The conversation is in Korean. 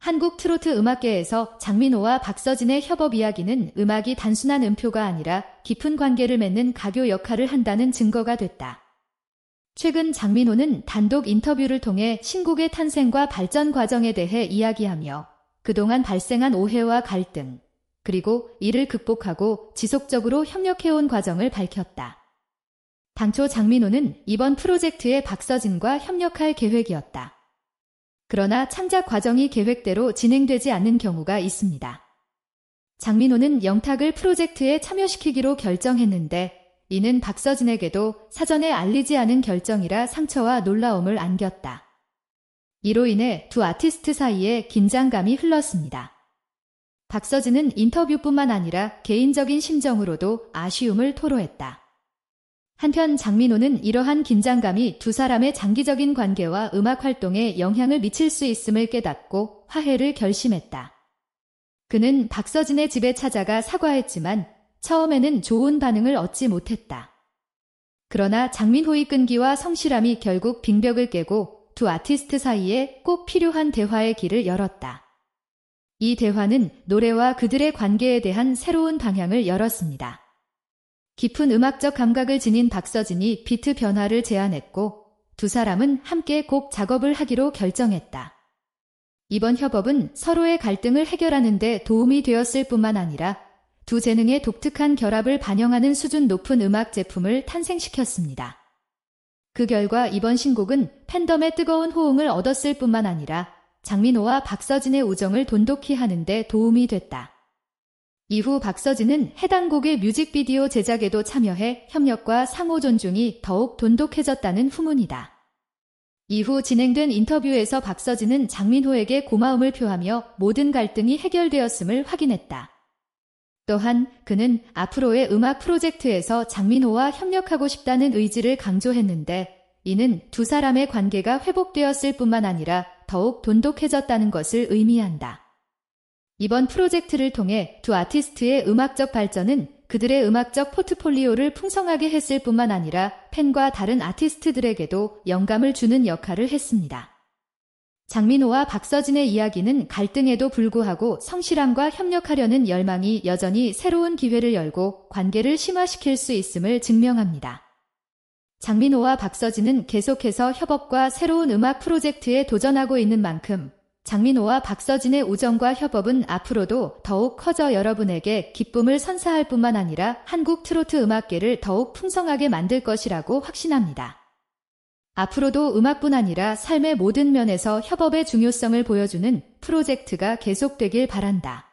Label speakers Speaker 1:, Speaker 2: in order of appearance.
Speaker 1: 한국 트로트 음악계에서 장민호와 박서진의 협업 이야기는 음악이 단순한 음표가 아니라 깊은 관계를 맺는 가교 역할을 한다는 증거가 됐다. 최근 장민호는 단독 인터뷰를 통해 신곡의 탄생과 발전 과정에 대해 이야기하며 그동안 발생한 오해와 갈등, 그리고 이를 극복하고 지속적으로 협력해온 과정을 밝혔다. 당초 장민호는 이번 프로젝트에 박서진과 협력할 계획이었다. 그러나 창작 과정이 계획대로 진행되지 않는 경우가 있습니다. 장민호는 영탁을 프로젝트에 참여시키기로 결정했는데 이는 박서진에게도 사전에 알리지 않은 결정이라 상처와 놀라움을 안겼다. 이로 인해 두 아티스트 사이에 긴장감이 흘렀습니다. 박서진은 인터뷰뿐만 아니라 개인적인 심정으로도 아쉬움을 토로했다. 한편 장민호는 이러한 긴장감이 두 사람의 장기적인 관계와 음악 활동에 영향을 미칠 수 있음을 깨닫고 화해를 결심했다. 그는 박서진의 집에 찾아가 사과했지만 처음에는 좋은 반응을 얻지 못했다. 그러나 장민호의 끈기와 성실함이 결국 빙벽을 깨고 두 아티스트 사이에 꼭 필요한 대화의 길을 열었다. 이 대화는 노래와 그들의 관계에 대한 새로운 방향을 열었습니다. 깊은 음악적 감각을 지닌 박서진이 비트 변화를 제안했고 두 사람은 함께 곡 작업을 하기로 결정했다. 이번 협업은 서로의 갈등을 해결하는 데 도움이 되었을 뿐만 아니라 두 재능의 독특한 결합을 반영하는 수준 높은 음악 제품을 탄생시켰습니다. 그 결과 이번 신곡은 팬덤의 뜨거운 호응을 얻었을 뿐만 아니라 장민호와 박서진의 우정을 돈독히 하는 데 도움이 됐다. 이후 박서진은 해당 곡의 뮤직비디오 제작에도 참여해 협력과 상호 존중이 더욱 돈독해졌다는 후문이다. 이후 진행된 인터뷰에서 박서진은 장민호에게 고마움을 표하며 모든 갈등이 해결되었음을 확인했다. 또한 그는 앞으로의 음악 프로젝트에서 장민호와 협력하고 싶다는 의지를 강조했는데 이는 두 사람의 관계가 회복되었을 뿐만 아니라 더욱 돈독해졌다는 것을 의미한다. 이번 프로젝트를 통해 두 아티스트의 음악적 발전은 그들의 음악적 포트폴리오를 풍성하게 했을 뿐만 아니라 팬과 다른 아티스트들에게도 영감을 주는 역할을 했습니다. 장민호와 박서진의 이야기는 갈등에도 불구하고 성실함과 협력하려는 열망이 여전히 새로운 기회를 열고 관계를 심화시킬 수 있음을 증명합니다. 장민호와 박서진은 계속해서 협업과 새로운 음악 프로젝트에 도전하고 있는 만큼 장민호와 박서진의 우정과 협업은 앞으로도 더욱 커져 여러분에게 기쁨을 선사할 뿐만 아니라 한국 트로트 음악계를 더욱 풍성하게 만들 것이라고 확신합니다. 앞으로도 음악뿐 아니라 삶의 모든 면에서 협업의 중요성을 보여주는 프로젝트가 계속되길 바란다.